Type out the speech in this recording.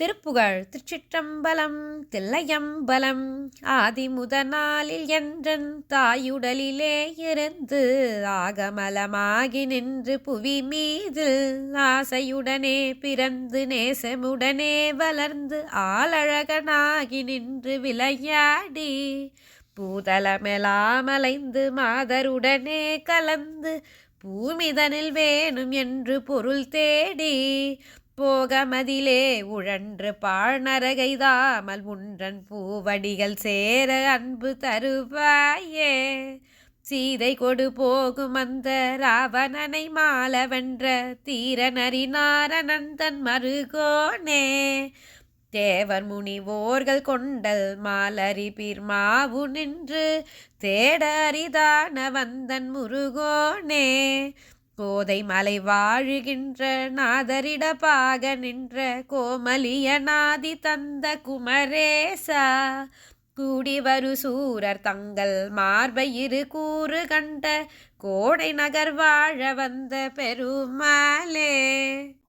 திருப்புகழ் திருச்சிற்றம்பலம் தில்லையம்பலம் ஆதி முதனாலில் என்றன் தாயுடலிலே இருந்து ஆகமலமாகி நின்று புவி மீதில் ஆசையுடனே பிறந்து நேசமுடனே வளர்ந்து ஆளழகனாகி நின்று விளையாடி பூதலமெலாமலைந்து மாதருடனே கலந்து பூமிதனில் வேணும் என்று பொருள் தேடி போகமதிலே உழன்று பாழ்நரகைதாமல் உன்றன் பூவடிகள் சேர அன்பு தருவாயே. சீதை கொடு போகும் அந்த ராவணனை மாலவென்ற தீரனரினாரனந்தன் மருகோனே. தேவர் முனிவோர்கள் கொண்டல் மாலரி பிர்மாவு நின்று தேட அரிதான வந்தன் முருகோனே. போதை மலை வாழுகின்ற நாதரிடப்பாக நின்ற கோமலிய நாதி தந்த குமரேசா. கூடி வரு சூரர் தங்கள் மார்பை இரு கூறு கண்ட கோடை நகர் வாழ வந்த பெருமாளே.